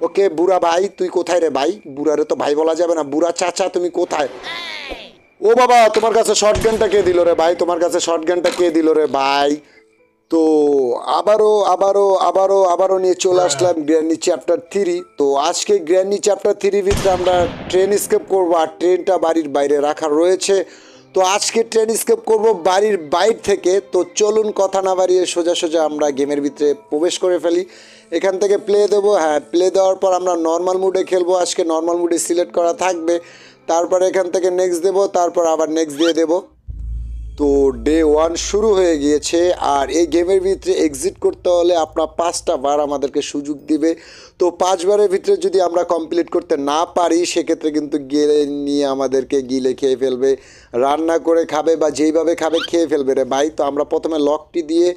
ওকে, বুড়া ভাই, তুই কোথায় রে ভাই? বুড়ারে তো ভাই বলা যাবে না। বুড়া চাচা, তুমি কোথায়? ও বাবা, তোমার কাছে শর্ট গানটা কে দিল রে ভাই? তোমার কাছে শর্ট গানটা কে দিল রে ভাই? তো আবারও আবারও আবারও আবারও নিয়ে চলে আসলাম গ্র্যান্ডি চ্যাপ্টার থ্রি তো আজকে গ্র্যান্ডি চ্যাপ্টার থ্রি ভিতরে আমরা ট্রেন স্কেপ করব আর ট্রেনটা বাড়ির বাইরে রাখা রয়েছে। তো আজকে ট্রেন স্কেপ করব বাড়ির বাইর থেকে। তো চলুন, কথা না বাড়িয়ে সোজা সোজা আমরা গেমের ভিতরে প্রবেশ করে ফেলি। এখান থেকে প্লে দেবো। হ্যাঁ প্লে দেওয়ার পর আমরা নর্মাল মুডে খেলব। আজকে নর্মাল মুডে সিলেক্ট করা থাকবে। তারপর এখান থেকে নেক্সট দেবো, তারপর আবার নেক্সট দিয়ে দেবো। তো ডে ওয়ান শুরু হয়ে গিয়েছে। আর এই গেমের ভিতরে এক্সিট করতে হলে আপনার পাঁচটা বার আমাদেরকে সুযোগ দিবে। তো পাঁচবারের ভিতরে যদি আমরা কমপ্লিট করতে না পারি, সেক্ষেত্রে কিন্তু গেলে নিয়ে আমাদেরকে গিলে খেয়ে ফেলবে। রান্না করে খাবে বা যেইভাবে খাবে খেয়ে ফেলবে রে ভাই। তো আমরা প্রথমে লকটি দিয়ে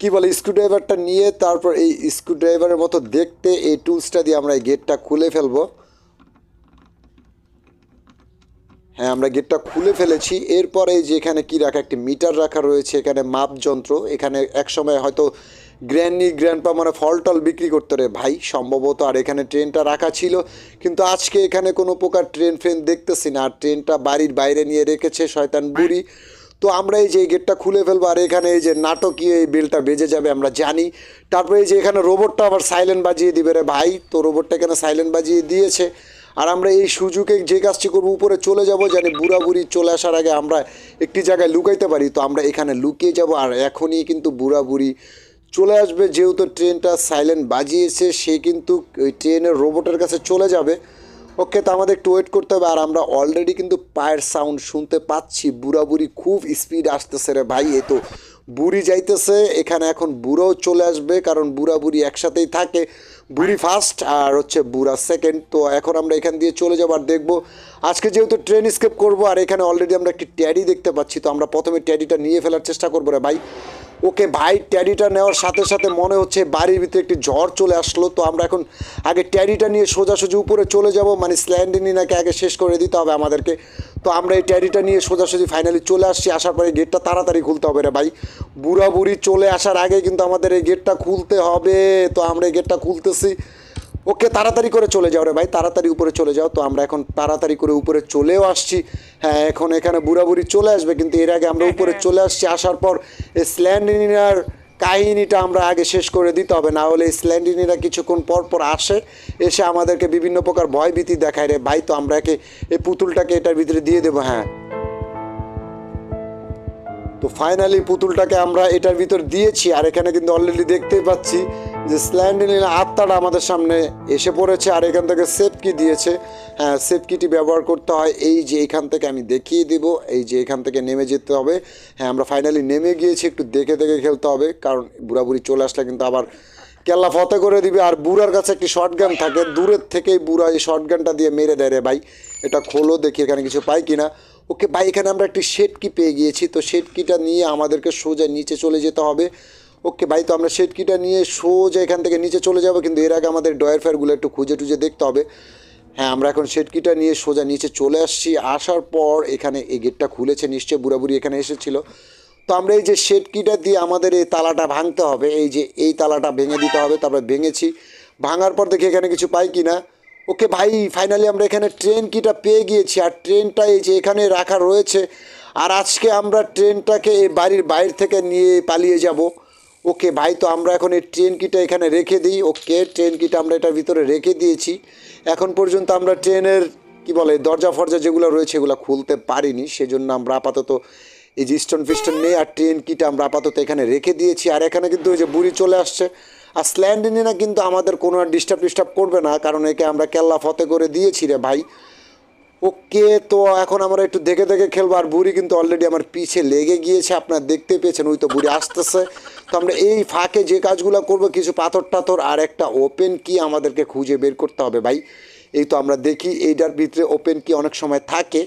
কি বলে স্ক্রুড্রাইভারটা নিয়ে তারপর এই স্ক্রুড্রাইভারের মতো দেখতে এই টুলসটা দিয়ে আমরা এই গেটটা খুলে ফেলব। হ্যাঁ আমরা গেটটা খুলে ফেলেছি। এরপরে যে এখানে কি রাখা, একটি মিটার রাখা রয়েছে, এখানে মাপ যন্ত্র। এখানে একসময় হয়তো গ্র্যান্ডি গ্র্যান্ডপা মানে ফলটল বিক্রি করতে রে ভাই, সম্ভবত। আর এখানে ট্রেনটা রাখা ছিল। কিন্তু আজকে এখানে কোনো প্রকার ট্রেন ফ্রেন দেখতেছি না। আর ট্রেনটা বাড়ির বাইরে নিয়ে রেখেছে শয়তান বুড়ি। তো আমরা এই যে গেটটা খুলে ফেলব, আর এখানে এই যে নাটকীয় এই বেলটা বেজে যাবে, আমরা জানি। তারপরে এই যে এখানে রোবটটা আবার সাইলেন্ট বাজিয়ে দিবে রে ভাই, তো রোবটটা এখানে সাইলেন্ট বাজিয়ে দিয়েছে। আর আমরা এই সুযোগে যে কাজটি করব, উপরে চলে যাব, জানি বুড়া বুড়ি চলে আসার আগে আমরা একটি জায়গায় লুকাইতে পারি, তো আমরা এখানে লুকিয়ে যাব, আর এখনই কিন্তু বুড়া বুড়ি চলে আসবে। যেহেতু ট্রেনটা সাইলেন্ট বাজিয়েছে, সে কিন্তু ওই ট্রেনের রোবটের কাছে চলে যাবে। ওকে তো আমাদের একটু ওয়েট করতে হবে। আর আমরা অলরেডি কিন্তু পায়ের সাউন্ড শুনতে পাচ্ছি। বুড়া বুড়ি খুব স্পিড আসতেছে রে ভাই। এ তো বুড়ি যাইতেছে। এখানে এখন বুড়োও চলে আসবে, কারণ বুড়া বুড়ি একসাথেই থাকে। বুড়ি ফার্স্ট আর হচ্ছে বুড়া সেকেন্ড তো এখন আমরা এখান দিয়ে চলে যাব আর দেখব। আজকে যেহেতু ট্রেন স্কেপ করব, আর এখানে অলরেডি আমরা একটি ট্যাডি দেখতে পাচ্ছি। তো আমরা প্রথমে ট্যাডিটা নিয়ে ফেলার চেষ্টা করব রে ভাই। ওকে ভাই, ট্যাডিটা নেওয়ার সাথে সাথে মনে হচ্ছে বাড়ির ভিতরে একটি ঝড় চলে আসলো, তো আমরা এখন আগে ট্যাডিটা নিয়ে সোজাসুজি উপরে চলে যাব মানে স্ল্যান্ডিনাকে আগে শেষ করে দিতে হবে আমাদেরকে। তো আমরা এই ট্যাডিটা নিয়ে সোজাসুজি ফাইনালি চলে আসছি, আসার পরে গেটটা তাড়াতাড়ি খুলতে হবে রে ভাই। বুড়া বুড়ি চলে আসার আগে কিন্তু আমাদের এই গেটটা খুলতে হবে, তো আমরা এই গেটটা খুলতেছি। ওকে তাড়াতাড়ি করে চলে যাও রে ভাই তাড়াতাড়ি উপরে চলে যাও। তো আমরা এখন তাড়াতাড়ি করে উপরে চলেও আসছি। হ্যাঁ এখন এখানে বুড়াবুড়ি চলে আসবে কিন্তু এর আগে আমরা উপরে চলে আসছি। আসার পর এই স্ল্যান্ডিনার কাহিনীটা আমরা আগে শেষ করে দিতে হবে না হলে স্ল্যান্ডিনিরা কিছুক্ষণ পর পর আসে এসে আমাদেরকে বিভিন্ন প্রকার ভয়ভীতি দেখায় রে। ভাই তো আমরা একে এই পুতুলটাকে এটার ভিতরে দিয়ে দেবো হ্যাঁ। তো ফাইনালি পুতুলটাকে আমরা এটার ভিতর দিয়েছি আর এখানে কিন্তু অলরেডি দেখতেই পাচ্ছি যে স্ল্যান্ডিনের আত্মাটা আমাদের সামনে এসে পড়েছে আর এখান থেকে সেফ কি দিয়েছে। হ্যাঁ সেফকিটি ব্যবহার করতে হয় এই যে এখান থেকে আমি দেখিয়ে দিব, এই যে এখান থেকে নেমে যেতে হবে। হ্যাঁ আমরা ফাইনালি নেমে গিয়েছি, একটু দেখে দেখে খেলতে হবে, কারণ বুড়াবুড়ি চলে আসলে কিন্তু আবার কেল্লা ফতে করে দিবে। আর বুড়ার কাছে একটি শর্ট গান থাকে, দূরের থেকেই বুড়া এই শর্ট গানটা দিয়ে মেরে দেয় রে ভাই। এটা খোলো দেখি এখানে কিছু পাই কিনা। ওকে, ভাই, এখানে আমরা একটি শেড কি পেয়ে গিয়েছি, তো শেড কিটা নিয়ে আমাদেরকে সোজা নিচে চলে যেতে হবে। ওকে, ভাই, তো আমরা শেড কিটা নিয়ে সোজা এখান থেকে নিচে চলে যাব, কিন্তু এর আগে আমাদের ডয়ার ফায়ারগুলো একটু খুঁজে টুজে দেখতে হবে। হ্যাঁ আমরা এখন শেড কিটা নিয়ে সোজা নিচে চলে আসছি, আসার পর এখানে এই গেটটা খুলেছে, নিশ্চয়ই বুড়াবুড়ি এখানে এসেছিল। তো আমরা এই যে শেড কিটা দিয়ে আমাদের এই তালাটা ভাঙতে হবে, এই যে এই তালাটা ভেঙে দিতে হবে তারপরে ভেঙেছি। ভাঙার পর দেখি এখানে কিছু পাই কি না ওকে ভাই ফাইনালি আমরা এখানে ট্রেন কিটা পেয়ে গিয়েছি আর ট্রেনটা এই যে এখানে রাখা রয়েছে। আর আজকে আমরা ট্রেনটাকে এই বাড়ির বাইরে থেকে নিয়ে পালিয়ে যাব। ওকে ভাই, তো আমরা এখন এই ট্রেন কিটা এখানে রেখে দিই। ওকে ট্রেন কিটা আমরা এটার ভিতরে রেখে দিয়েছি। এখন পর্যন্ত আমরা ট্রেনের কি বলে, দরজা ফরজা যেগুলো রয়েছে এগুলো খুলতে পারিনি। সেজন্য আমরা আপাতত এই যে স্টোন ফিস্টন নেই আর ট্রেন কিটা আমরা আপাতত এখানে রেখে দিয়েছি। আর এখানে কিন্তু ওই যে বুড়ি চলে আসছে। আর স্ল্যান্ডিনা কিন্তু আমাদের কোনো ডিস্টার্ব ডিস্টার্ব করবে না, কারণ একে আমরা কেল্লা ফতে করে দিয়েছি রে ভাই। ওকে তো এখন আমরা একটু দেখে দেখে খেলব, আর বুড়ি কিন্তু অলরেডি আমার পিছে লেগে গিয়েছে, আপনারা দেখতে পেয়েছেন, ওই তো বুড়ি আসতেছে। তো আমরা এই ফাঁকে যে কাজগুলো করব, কিছু পাথর টাথর আর একটা ওপেন কি আমাদেরকে খুঁজে বের করতে হবে ভাই। এই তো আমরা দেখি, এইটার ভিতরে ওপেন কি অনেক সময় থাকে।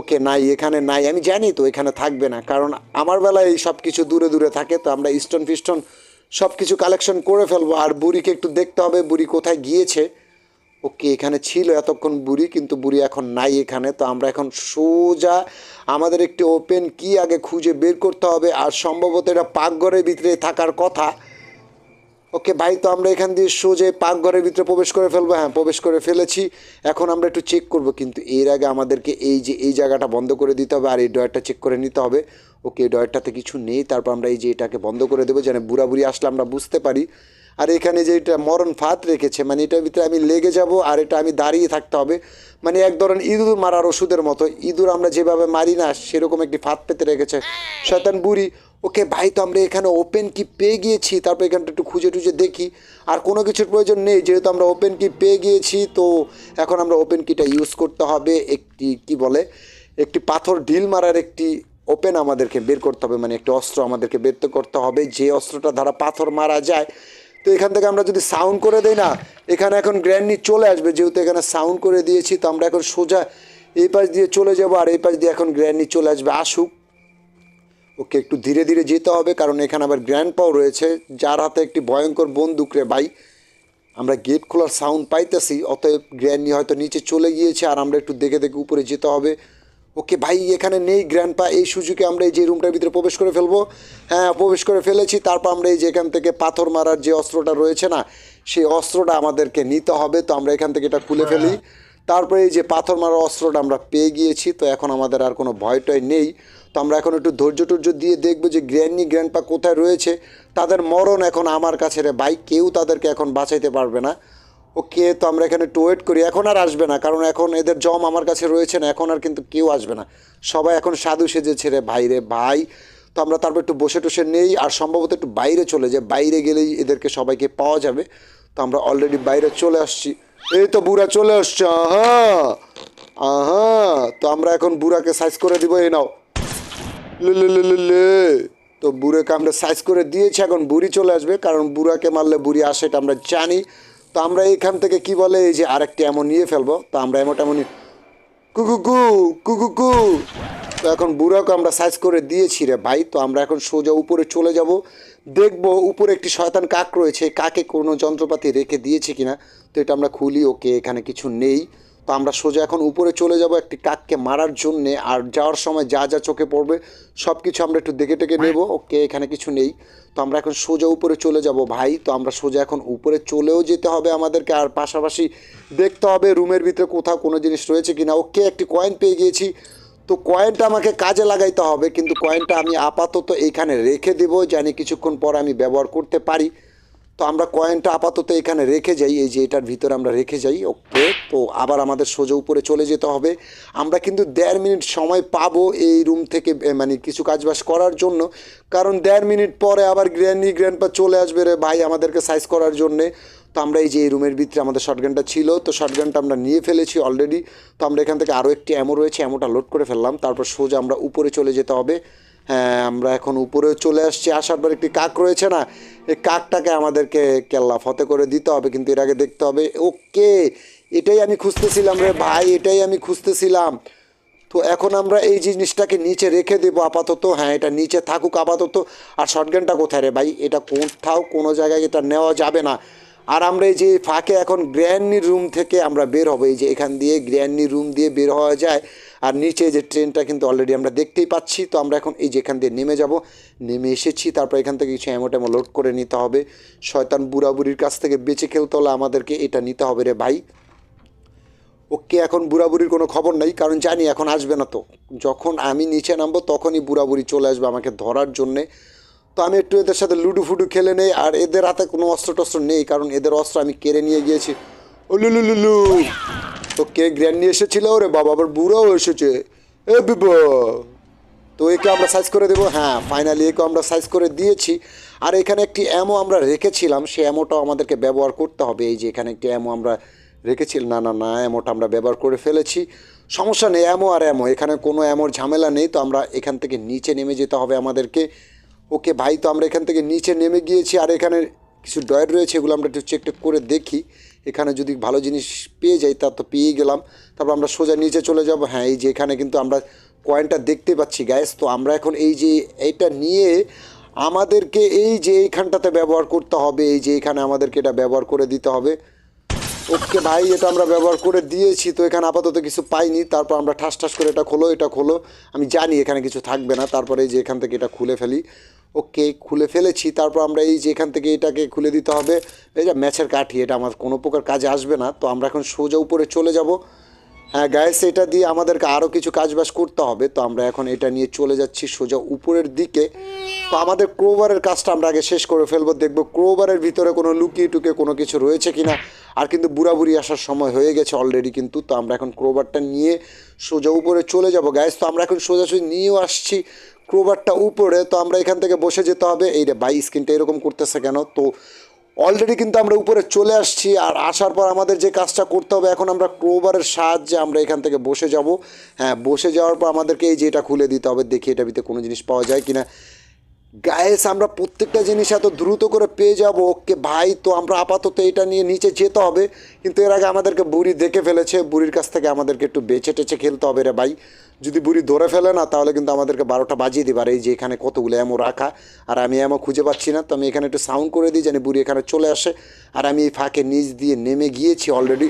ওকে, নাই, এখানে নাই, আমি জানি তো এখানে থাকবে না, কারণ আমার বেলায় এই সব কিছু দূরে দূরে থাকে, তো আমরা স্টোন ফিস্টন সব কিছু কালেকশন করে ফেলব। আর বুড়িকে একটু দেখতে হবে, বুড়ি কোথায় গিয়েছে। ওকে এখানে ছিল এতক্ষণ বুড়ি, কিন্তু বুড়ি এখন নাই এখানে। তো আমরা এখন সোজা আমাদের একটি ওপেন কি আগে খুঁজে বের করতে হবে। আর সম্ভবত এটা পাকঘরের ভিতরে থাকার কথা। ওকে, ভাই, তো আমরা এখান দিয়ে সোজে পাকঘরের ভিতরে প্রবেশ করে ফেলব। হ্যাঁ প্রবেশ করে ফেলেছি। এখন আমরা একটু চেক করব, কিন্তু এর আগে আমাদেরকে এই যে, এই জায়গাটা বন্ধ করে দিতে হবে, আর এই ডয়ারটা চেক করে নিতে হবে। ওকে, এই ডয়ারটাতে কিছু নেই। তারপর আমরা এই যে, এটাকে বন্ধ করে দেবো, যেন বুড়া বুড়ি আসলে আমরা বুঝতে পারি। আর এখানে যে, এটা মরণ ফাঁদ রেখেছে মানে এটার ভিতরে আমি লেগে যাব, আর এটা আমি দাঁড়িয়ে থাকতে হবে। মানে এক ধরনের ইঁদুর মারার ওষুধের মতো। ইঁদুর আমরা যেভাবে মারি না, সেরকম একটি ফাঁদ পেতে রেখেছে। শয়তান বুড়ি ওকে ভাই, তো আমরা এখানে ওপেন কি পেয়ে গিয়েছি, তারপর এখানটা একটু খুঁজে টুজে দেখি। আর কোনো কিছুর প্রয়োজন নেই, যেহেতু আমরা ওপেন কি পেয়ে গিয়েছি, তো এখন আমরা ওপেন কিটা ইউজ করতে হবে। একটি, কি বলে, একটি পাথর ঢিল মারার একটি ওপেন আমাদেরকে বের করতে হবে মানে একটি অস্ত্র আমাদেরকে বের করতে হবে। যে অস্ত্রটা দ্বারা পাথর মারা যায়, তো এখান থেকে আমরা যদি সাউন্ড করে দেই না, এখানে এখন গ্র্যান্ডনি চলে আসবে। যেহেতু এখানে সাউন্ড করে দিয়েছি, তো আমরা এখন সোজা এই পাশ দিয়ে চলে যাব, আর এই পাশ দিয়ে এখন গ্র্যান্ডনি চলে আসবে। আসুক। ওকে একটু ধীরে ধীরে যেতে হবে, কারণ এখানে আবার গ্র্যান্ড পাও রয়েছে, যার হাতে একটি ভয়ঙ্কর বন্দুক রে ভাই। আমরা গেট খোলার সাউন্ড পাইতেছি, অতএব গ্র্যান্ডনি হয়তো নিচে চলে গিয়েছে, আর আমরা একটু দেখে দেখে উপরে যেতে হবে। ওকে ভাই, এখানে নেই গ্র্যান্ড পা এই সুযোগে আমরা এই যে রুমটার ভিতরে প্রবেশ করে ফেলব। হ্যাঁ প্রবেশ করে ফেলেছি, তারপর আমরা এই যে এখান থেকে পাথর মারার যে অস্ত্রটা রয়েছে না, সেই অস্ত্রটা আমাদেরকে নিতে হবে। তো আমরা এখান থেকে এটা খুলে ফেলি। তারপরে এই যে পাথর মারার অস্ত্রটা আমরা পেয়ে গিয়েছি, তো এখন আমাদের আর কোনো ভয় টয় নেই। তো আমরা এখন একটু ধৈর্য টর্য দিয়ে দেখব যে গ্র্যান্ডনি গ্র্যান্ডপা কোথায় রয়েছে। তাদের মরণ এখন আমার কাছে রে ভাই, কেউ তাদেরকে এখন বাঁচাইতে পারবে না। ওকে, তো আমরা এখানে একটু ওয়েট করি। এখন আর আসবে না, কারণ এখন এদের জম আমার কাছে রয়েছে না, এখন আর কিন্তু কেউ আসবে না। সবাই এখন সাধু সেজেছে রে ভাই রে ভাই। তো আমরা তারপর একটু বসে টসে নেই, আর সম্ভবত একটু বাইরে চলে যাই। বাইরে গেলেই এদেরকে সবাইকে পাওয়া যাবে। তো আমরা অলরেডি বাইরে চলে আসছি। এই তো বুড়া চলে আসছে, আহা! আহা! তো আমরা এখন বুড়াকে সাইজ করে দিব, এই নাও। তো বুড়োকে আমরা সাইজ করে দিয়েছি, এখন বুড়ি চলে আসবে, কারণ বুড়াকে মারলে বুড়ি আসে এটা আমরা জানি। তো আমরা এখান থেকে কি বলে, এই যে আরেকটি এমন নিয়ে ফেলব। তো আমরা এমন এমনই কুকু কু কুকু কু তো এখন বুড়াকে আমরা সাইজ করে দিয়েছি রে ভাই, তো আমরা এখন সোজা উপরে চলে যাব। দেখব উপরে একটি শয়তান কাক রয়েছে কাকে কোনো যন্ত্রপাতি রেখে দিয়েছে কিনা। তো এটা আমরা খুলি, ওকে এখানে কিছু নেই। তো আমরা সোজা এখন উপরে চলে যাব একটি কাককে মারার জন্যে আর যাওয়ার সময় যা যা চোখে পড়বে সব কিছু আমরা একটু দেখে টেকে নেব। ওকে এখানে কিছু নেই। তো আমরা এখন সোজা উপরে চলে যাব ভাই। তো আমরা সোজা এখন উপরে চলেও যেতে হবে আমাদেরকে আর পাশাপাশি দেখতে হবে রুমের ভিতরে কোথাও কোনো জিনিস রয়েছে কিনা। ওকে একটি কয়েন পেয়ে গিয়েছি। তো কয়েনটা আমাকে কাজে লাগাইতে হবে কিন্তু কয়েনটা আমি আপাতত এইখানে রেখে দেবো। জানি কিছুক্ষণ পর আমি ব্যবহার করতে পারি। তো আমরা কয়েনটা আপাতত এখানে রেখে যাই, এই যে এটার ভিতরে আমরা রেখে যাই ওকে তো আবার আমাদের সোজা উপরে চলে যেতে হবে। আমরা কিন্তু দেড় মিনিট সময় পাবো এই রুম থেকে মানে কিছু কাজবাজ করার জন্য। কারণ দেড় মিনিট পরে আবার গ্র্যান্ডি গ্র্যান্ডপা চলে আসবে রে ভাই আমাদেরকে সাইজ করার জন্যে। তো আমরা এই যে এই রুমের ভিতরে আমাদের শর্টগানটা ছিল, তো শর্টগানটা আমরা নিয়ে ফেলেছি অলরেডি তো আমরা এখান থেকে আরও একটি অ্যামো রয়েছে অ্যামোটা লোড করে ফেললাম। তারপর সোজা আমরা উপরে চলে যেতে হবে। হ্যাঁ আমরা এখন উপরে চলে আসছি। আসার পর একটি কাক রয়েছে না, এই কাকটাকে আমাদেরকে কেল্লা ফতে করে দিতে হবে, কিন্তু এর আগে দেখতে হবে। ওকে, এটাই আমি খুঁজতেছিলাম রে ভাই, এটাই আমি খুঁজতেছিলাম। তো এখন আমরা এই জিনিসটাকে নিচে রেখে দেবো আপাতত। হ্যাঁ এটা নিচে থাকুক আপাতত। আর শর্টগানটা কোথায় রে ভাই? এটা কোথাও, কোনো জায়গায় এটা নেওয়া যাবে না। আর আমরা এই যে ফাঁকে এখন গ্র্যান্ডনির রুম থেকে আমরা বের হব। এই যে এখান দিয়ে গ্র্যান্ডনির রুম দিয়ে বের হওয়া যায়। আর নিচে যে ট্রেনটা কিন্তু অলরেডি আমরা দেখতেই পাচ্ছি, তো আমরা এখন এই যেখান দিয়ে নেমে যাব, নেমে এসেছি, তারপর এখান থেকে কিছু অ্যামো ট্যামো লোড করে নিতে হবে। শয়তান বুড়াবুড়ির কাছ থেকে বেঁচে খেলতে হলে আমাদেরকে এটা নিতে হবে রে ভাই। ওকে এখন বুড়াবুড়ির কোনো খবর নেই, কারণ জানি এখন আসবে না তো। যখন আমি নিচে নামবো তখনই বুড়াবুড়ি চলে আসবে আমাকে ধরার জন্যে। তো আমি একটু এদের সাথে লুডু ফুডু খেলে নেই, আর এদের হাতে কোনো অস্ত্র টস্ত্র নেই, কারণ এদের অস্ত্র আমি কেড়ে নিয়ে গিয়েছি। লুলু তো কে গ্র্যান্ড নিয়ে এসেছিল ওরে বাবা, আবার বুড়াও এসেছে। এ বিবো তো একে আমরা সাইজ করে দেবো? হ্যাঁ ফাইনালি একে আমরা সাইজ করে দিয়েছি। আর এখানে একটি অ্যামো আমরা রেখেছিলাম সেই অ্যামোটাও আমাদেরকে ব্যবহার করতে হবে। এই যে এখানে একটি অ্যামো আমরা রেখেছি না না না অ্যামোটা আমরা ব্যবহার করে ফেলেছি। সমস্যা নেই অ্যামো আর অ্যামো এখানে কোনো অ্যামোর ঝামেলা নেই, তো আমরা এখান থেকে নিচে নেমে যেতে হবে আমাদেরকে। ওকে ভাই, তো আমরা এখান থেকে নিচে নেমে গিয়েছি, আর এখানে কিছু ডয়েড রয়েছে, এগুলো আমরা একটু চেক টেক করে দেখি। এখানে যদি ভালো জিনিস পেয়ে যাই, তা তো পেয়ে গেলাম। তারপর আমরা সোজা নিচে চলে যাব। হ্যাঁ এই যে এখানে কিন্তু আমরা কয়েনটা দেখতে পাচ্ছি গ্যাস তো আমরা এখন এই যে এইটা নিয়ে আমাদেরকে এই যে এইখানটাতে ব্যবহার করতে হবে, এই যে এখানে আমাদেরকে এটা ব্যবহার করে দিতে হবে। ওকে ভাই, এটা আমরা ব্যবহার করে দিয়েছি, তো এখানে আপাতত কিছু পাইনি। তারপর আমরা ঠাস ঠাস করে এটা খোলো এটা খোলো। আমি জানি এখানে কিছু থাকবে না, তারপরে এই যে এখান থেকে এটা খুলে ফেলি। ওকে, খুলে ফেলেছি। তারপর আমরা এই যে এখান থেকে এটাকে খুলে দিতে হবে। এই যে ম্যাচের কাঠি, এটা আমার কোনো প্রকার কাজে আসবে না। তো আমরা এখন সোজা উপরে চলে যাব। হ্যাঁ গ্যাস এটা দিয়ে আমাদেরকে আরও কিছু কাজবাজ করতে হবে। তো আমরা এখন এটা নিয়ে চলে যাচ্ছি সোজা উপরের দিকে। তো আমাদের ক্রোবারের কাজটা আমরা আগে শেষ করে ফেলব। দেখব ক্রোবারের ভিতরে কোনো লুকিয়ে টুকে কোনো কিছু রয়েছে কিনা। আর কিন্তু বুড়াবুড়ি আসার সময় হয়ে গেছে অলরেডি কিন্তু। তো আমরা এখন ক্রোবারটা নিয়ে সোজা উপরে চলে যাব গ্যাস তো আমরা এখন সোজাসুজি নিয়েও আসছি ক্রোবারটা উপরে। তো আমরা এখান থেকে বসে যেতে হবে। এই রে বাই স্ক্রিনটা এরকম করতেছে কেন? তো অলরেডি কিন্তু আমরা উপরে চলে আসছি, আর আসার পর আমাদের যে কাজটা করতে হবে, এখন আমরা ক্রোবারের সাহায্যে আমরা এখান থেকে বসে যাব। হ্যাঁ বসে যাওয়ার পর আমাদেরকে এই যে এটা খুলে দিতে হবে, দেখি এটা ভিতরে কোনো জিনিস পাওয়া যায় কিনা। গায়েস আমরা প্রত্যেকটা জিনিস এত দ্রুত করে পেয়ে যাব, ওকে ভাই, তো আমরা আপাতত এটা নিয়ে নিচে যেতে হবে। কিন্তু এর আগে আমাদেরকে বুড়ি দেখে ফেলেছে, বুড়ির কাছ থেকে আমাদেরকে একটু বেছে টেছে খেলতে হবে রে ভাই। যদি বুড়ি ধরে ফেলে না, তাহলে কিন্তু আমাদেরকে বারোটা বাজিয়ে দিবে। আর এই যে এখানে কতগুলো এমো রাখা, আর আমি এমো খুঁজে পাচ্ছি না। তো আমি এখানে একটু সাউন্ড করে দিই জানি বুড়ি এখানে চলে আসে। আর আমি এই ফাঁকে নিচ দিয়ে নেমে গিয়েছি অলরেডি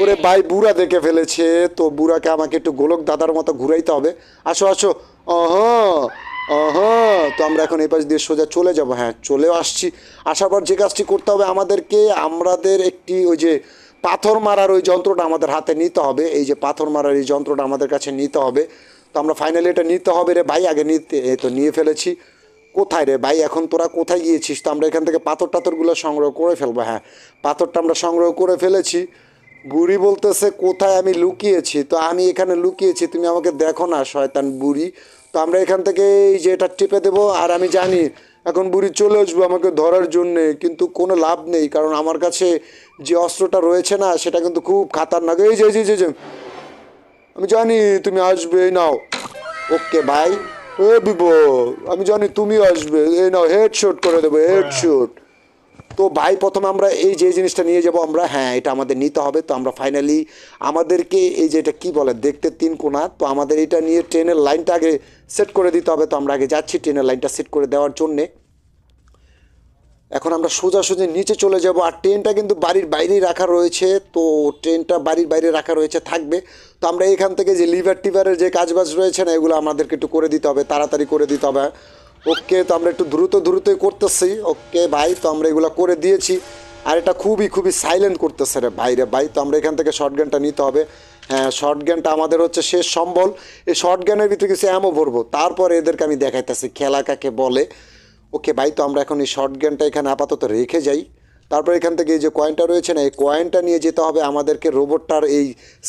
ওরে ভাই, বুড়া দেখে ফেলেছে। তো বুড়াকে আমাকে একটু গোলক দাদার মতো ঘুরাইতে হবে। আসো আসো। অহ অহ তো আমরা এখন এই পাশ দিয়ে সোজা চলে যাব। হ্যাঁ চলেও আসছি। আসার পর যে কাজটি করতে হবে আমাদেরকে। আমাদের একটি ওই যে পাথর মারার ওই যন্ত্রটা আমাদের হাতে নিতে হবে। এই যে পাথর মারার এই যন্ত্রটা আমাদের কাছে নিতে হবে। তো আমরা ফাইনালি এটা নিতে হবে রে ভাই, আগে নিতে, এ তো নিয়ে ফেলেছি। কোথায় রে ভাই, এখন তোরা কোথায় গিয়েছিস? তো আমরা এখান থেকে পাথর টাথরগুলো সংগ্রহ করে ফেলব হ্যাঁ। পাথরটা আমরা সংগ্রহ করে ফেলেছি। বুড়ি বলতেছে, কোথায় আমি লুকিয়েছি? তো আমি এখানে লুকিয়েছি, তুমি আমাকে দেখো না, শয়তান বুড়ি। তো আমরা এখান থেকে এই যে এটা টিপে দেবো, আর আমি জানি এখন বুড়ি চলে আসব আমাকে ধরার জন্যে কিন্তু কোনো লাভ নেই কারণ আমার কাছে যে অস্ত্রটা রয়েছে না সেটা কিন্তু খুব খাতারনাক। এই যে এই যে, যে, আমি জানি তুমি আসবে এই নাও। ওকে ভাই ও বিবো আমি জানি তুমি আসবে এই নাও হেড শুট করে দেবো হেডশট তো ভাই, প্রথমে আমরা এই যে জিনিসটা নিয়ে যাব, আমরা হ্যাঁ এটা আমাদের নিতে হবে। তো আমরা ফাইনালি আমাদেরকে এই যে এটা কী বলে, দেখতে তিন কোনা। তো আমাদের এটা নিয়ে ট্রেনের লাইনটা আগে সেট করে দিতে হবে। তো আমরা আগে যাচ্ছি ট্রেনের লাইনটা সেট করে দেওয়ার জন্যে। এখন আমরা সোজাসুজি নিচে চলে যাব। আর ট্রেনটা কিন্তু বাড়ির বাইরেই রাখা রয়েছে। তো ট্রেনটা বাড়ির বাইরে রাখা রয়েছে, থাকবে। তো আমরা এখান থেকে যে লিভার টিভারের যে কাজবাজ রয়েছে না, এগুলো আমাদেরকে একটু করে দিতে হবে, তাড়াতাড়ি করে দিতে হবে। ওকে তো আমরা একটু দ্রুত দ্রুতই করতেছি। ওকে ভাই তো আমরা এগুলো করে দিয়েছি। আর এটা খুবই খুবই সাইলেন্ট করতেছে রে ভাই রে ভাই। তো আমরা এখান থেকে শর্ট গানটা নিতে হবে। হ্যাঁ শর্ট গানটা আমাদের হচ্ছে শেষ সম্বল। এই শর্ট গানের ভিতরে কিছু অ্যামও ভরবো। তারপরে এদেরকে আমি দেখাইতেছি, খেলা কাকে বলে। ওকে ভাই তো আমরা এখন এই শর্ট গানটা এখানে আপাতত রেখে যাই। তারপর এখান থেকে এই যে কয়েনটা রয়েছে না, এই কয়েনটা নিয়ে যেতে হবে আমাদেরকে রোবটটার এই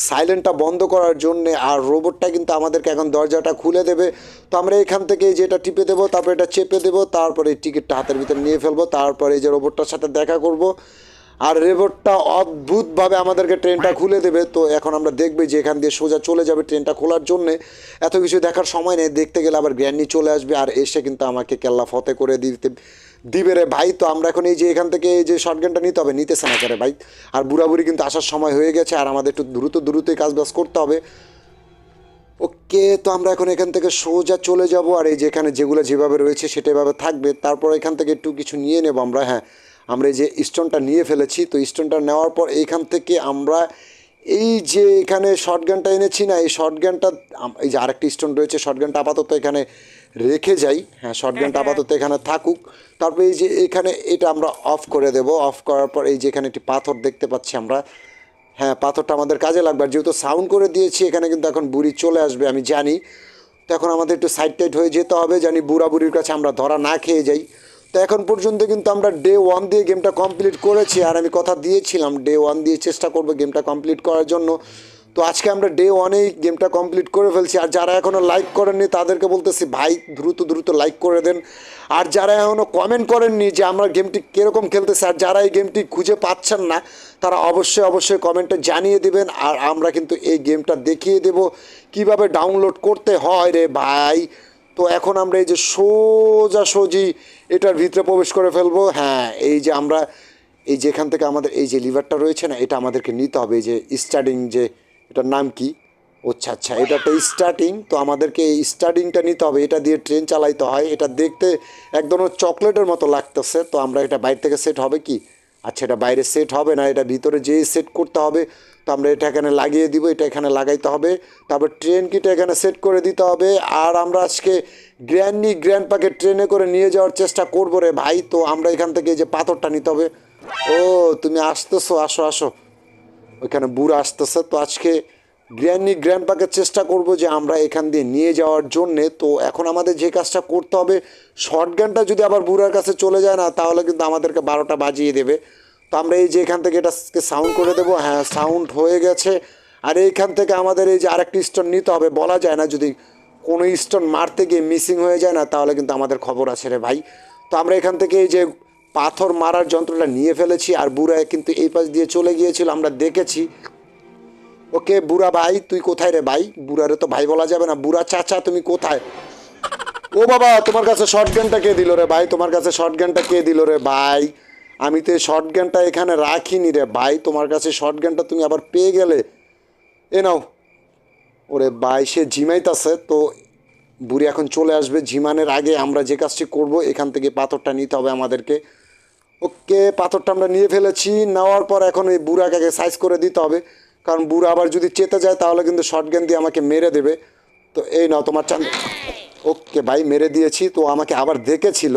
সাইলেন্টটা বন্ধ করার জন্য, আর রোবটটা কিন্তু আমাদেরকে এখন দরজাটা খুলে দেবে। তো আমরা এখান থেকে এই যে এটা টিপে দেবো, তারপর এটা চেপে দেবো, তারপরে এই টিকিটটা হাতের ভিতরে নিয়ে ফেলব, তারপরে এই যে রোবটটার সাথে দেখা করব। আর রোবটটা অদ্ভুতভাবে আমাদেরকে ট্রেনটা খুলে দেবে। তো এখন আমরা দেখবে যে এখান দিয়ে সোজা চলে যাবে ট্রেনটা খোলার জন্যে। এত কিছু দেখার সময় নেই, দেখতে গেলে আবার গ্র্যান্ডি চলে আসবে, আর এসে কিন্তু আমাকে কেল্লা ফতে করে দিতে দিবে রে ভাই, তো আমরা এখন এই যে এখান থেকে এই যে শর্টগানটা নিতে হবে, নিতেছে না করে ভাই। আর বুড়াবুড়ি কিন্তু আসার সময় হয়ে গেছে, আর আমাদের একটু দ্রুত দ্রুতই কাজ বাজ করতে হবে। ওকে, তো আমরা এখন এখান থেকে সোজা চলে যাব, আর এই যে এখানে যেগুলো যেভাবে রয়েছে সেটা এভাবে থাকবে। তারপর এখান থেকে একটু কিছু নিয়ে নেব আমরা হ্যাঁ। আমরা এই যে স্টোনটা নিয়ে ফেলেছি, তো স্টোনটা নেওয়ার পর এইখান থেকে আমরা এই যে এখানে শর্ট গানটা এনেছি না, এই শর্ট গানটা এই যে আরেকটি স্টোন রয়েছে শর্ট গানটা আপাতত এখানে রেখে যাই। হ্যাঁ শর্ট গানটা আপাতত এখানে থাকুক। তারপর এই যে এখানে এটা আমরা অফ করে দেব। অফ করার পর এই যে এখানে একটি পাথর দেখতে পাচ্ছি আমরা। হ্যাঁ পাথরটা আমাদের কাজে লাগবে। আর যেহেতু সাউন্ড করে দিয়েছি এখানে কিন্তু এখন বুড়ি চলে আসবে আমি জানি। তো এখন আমাদের একটু সাইড টাইড হয়ে যেতে হবে। জানি বুড়া বুড়ির কাছে আমরা ধরা না খেয়ে যাই। তো এখন পর্যন্ত কিন্তু আমরা ডে ওয়ান দিয়ে গেমটা কমপ্লিট করেছি। আর আমি কথা দিয়েছিলাম ডে ওয়ান দিয়ে চেষ্টা করব গেমটা কমপ্লিট করার জন্য। তো আজকে আমরা ডে ওয়ানেই গেমটা কমপ্লিট করে ফেলছি। আর যারা এখনও লাইক করেননি, তাদেরকে বলতেছি, ভাই, দ্রুত দ্রুত লাইক করে দেন। আর যারা এখনও কমেন্ট করেননি যে আমরা গেমটি কীরকম খেলতেছি আর যারা এই গেমটি খুঁজে পাচ্ছেন না, তারা অবশ্যই অবশ্যই কমেন্টে জানিয়ে দেবেন। আর আমরা কিন্তু এই গেমটা দেখিয়ে দেব কীভাবে ডাউনলোড করতে হয় রে ভাই। তো এখন আমরা এই যে সোজাসুজি এটার ভিতরে প্রবেশ করে ফেলব। হ্যাঁ এই যে আমরা, এই যেখান থেকে আমাদের এই যে লিভারটা রয়েছে না, এটা আমাদেরকে নিতে হবে। এই যে স্টার্টিং যে এটার নাম কি? আচ্ছা আচ্ছা এটা একটা স্টার্টিং তো আমাদেরকে এই স্টার্টিংটা নিতে হবে। এটা দিয়ে ট্রেন চালাইতে হয়। এটা দেখতে একদম চকলেটের মতো লাগতেছে। তো আমরা এটা বাইরে থেকে সেট হবে কি? আচ্ছা এটা বাইরে সেট হবে না, এটা ভিতরে যেই সেট করতে হবে, তো আমরা এটা এখানে লাগিয়ে দিব, এটা এখানে লাগাইতে হবে। তারপর ট্রেন কিটা এখানে সেট করে দিতে হবে। আর আমরা আজকে গ্র্যান্ডি গ্র্যান্ড পাকে ট্রেনে করে নিয়ে যাওয়ার চেষ্টা করব রে ভাই। তো আমরা এখান থেকে যে পাথরটা নিতে হবে। ও, তুমি আসতেছো, আসো আসো। ওইখানে বুড়ো আসতেছে, তো আজকে গ্র্যান্ড পাকের চেষ্টা করব যে আমরা এখান দিয়ে নিয়ে যাওয়ার জন্যে। তো এখন আমাদের যে কাজটা করতে হবে, শর্ট গানটা যদি আবার বুড়ার কাছে চলে যায় না, তাহলে কিন্তু আমাদেরকে বারোটা বাজিয়ে দেবে। তো আমরা এই যে এখান থেকে এটাকে সাউন্ড করে দেবো। হ্যাঁ সাউন্ড হয়ে গেছে। আর এইখান থেকে আমাদের এই যে আরেকটি স্টোন নিতে হবে। বলা যায় না যদি কোনো স্টোন মারতে গিয়ে মিসিং হয়ে যায় না, তাহলে কিন্তু আমাদের খবর আছে রে ভাই। তো আমরা এখান থেকে এই যে পাথর মারার যন্ত্রটা নিয়ে ফেলেছি আর বুড়া কিন্তু এই পাশ দিয়ে চলে গিয়েছিল, আমরা দেখেছি। ওকে, বুড়া ভাই, তুই কোথায় রে ভাই? বুড়ারে তো ভাই বলা যাবে না। বুড়া চাচা, তুমি কোথায়? ও বাবা, তোমার কাছে শর্ট কে দিল রে ভাই? তোমার কাছে শর্ট কে দিল রে ভাই? আমি তো এই শর্ট এখানে রাখিনি রে ভাই। তোমার কাছে শর্ট তুমি আবার পেয়ে গেলে। এ নাও। ওরে ভাই, সে ঝিমাইতাছে, তো বুড়ি এখন চলে আসবে। ঝিমানের আগে আমরা যে কাজটি করব, এখান থেকে পাথরটা নিতে হবে আমাদেরকে। ওকে পাথরটা আমরা নিয়ে ফেলেছি। নেওয়ার পর এখন এই বুড়াকে সাইজ করে দিতে হবে। কারণ বুড়া আবার যদি চেতে যায়, তাহলে কিন্তু শর্ট গান দিয়ে আমাকে মেরে দেবে। তো এই নাও তোমার চান ওকে ভাই, মেরে দিয়েছি। তো আমাকে আবার দেখেছিল।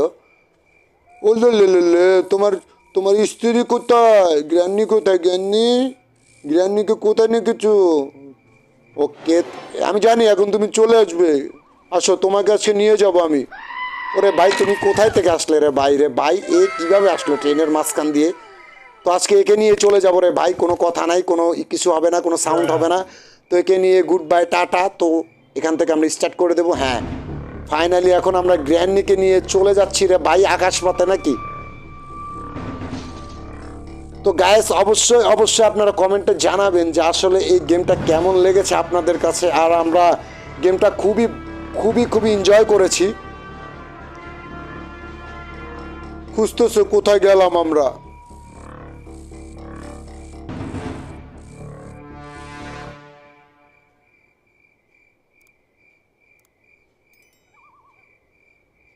তোমার তোমার স্ত্রী কোথায়? গ্র্যান্নি কোথায় গ্র্যান্নি গ্র্যান্নিকে কোথায় নিয়ে কিছু ওকে, আমি জানি, এখন তুমি চলে আসবে। আসো তোমার কাছে নিয়ে যাব আমি। ওরে ভাই, তুমি কোথায় থেকে আসলে রে ভাই রে? ভাই, এ কীভাবে আসলো ট্রেনের মাঝখান দিয়ে? তো আজকে একে নিয়ে চলে যাব রে ভাই, কোনো কথা নাই, কোনো কিছু হবে না, কোনো সাউন্ড হবে না। তো একে নিয়ে গুড বাই টাটা। তো এখান থেকে আমরা স্টার্ট করে দেবো হ্যাঁ। ফাইনালি এখন আমরা গ্র্যান্ডনিকে নিয়ে চলে যাচ্ছি রে ভাই, আকাশ পাতে নাকি? তো গায়েস অবশ্যই অবশ্যই আপনারা কমেন্টে জানাবেন যে আসলে এই গেমটা কেমন লেগেছে আপনাদের কাছে। আর আমরা গেমটা খুবই খুবই খুবই এনজয় করেছি। খুঁজতেছে কোথায় গেলাম আমরা?